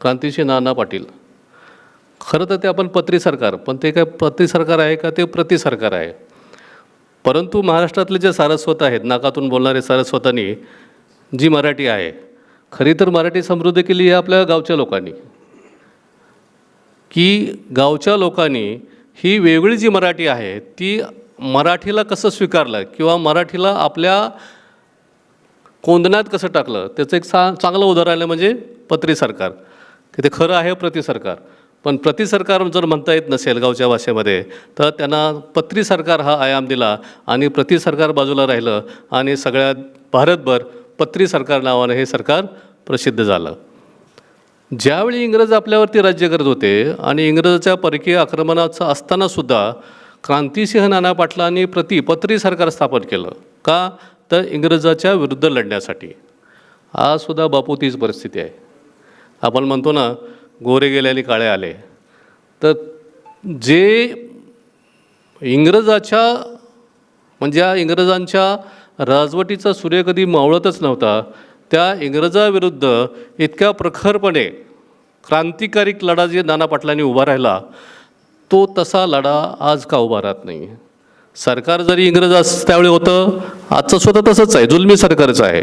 क्रांतिशी नाना पाटील. खरं तर ते आपण पत्री सरकार पण ते काय पत्री सरकार आहे का ते प्रति सरकार आहे? परंतु महाराष्ट्रातले जे सारस्वत आहेत नाकातून बोलणारे सारस्वतांनी जी मराठी आहे खरी तर मराठी समृद्ध केली आहे आपल्या गावच्या लोकांनी. की गावच्या लोकांनी ही वेगळी जी मराठी आहे ती मराठीला कसं स्वीकारलं किंवा मराठीला आपल्या कोंदण्यात कसं टाकलं त्याचं एक सा चांगलं उदाहरण आहे म्हणजे पत्री सरकार. की ते खरं आहे प्रति सरकार. पण प्रति सरकार जर म्हणता येत नसेल गावच्या भाषेमध्ये तर त्यांना पत्री सरकार हा आयाम दिला आणि प्रति सरकार बाजूला राहिलं आणि सगळ्या भारतभर पत्री सरकार नावानं हे सरकार प्रसिद्ध झालं. ज्यावेळी इंग्रज आपल्यावरती राज्य करत होते आणि इंग्रजाच्या परकीय आक्रमणाचं असतानासुद्धा क्रांतिसिंह नाना पाटलांनी प्रति पत्री सरकार स्थापन केलं. का? तर इंग्रजाच्या विरुद्ध लढण्यासाठी. आज सुद्धा बापू तीच परिस्थिती आहे. आपण म्हणतो ना गोरे गेले आणि काळे आले. तर जे इंग्रजाच्या म्हणजे या इंग्रजांच्या राजवटीचा सूर्य कधी मावळतच नव्हता त्या इंग्रजाविरुद्ध इतक्या प्रखरपणे क्रांतिकारी लढा जे नाना पाटलांनी उभा राहिला तो तसा लढा आज का उभा राहत नाही? सरकार जरी इंग्रज त्यावेळी होतं आजचं स्वतः तसंच आहे. जुलमी सरकारचं आहे.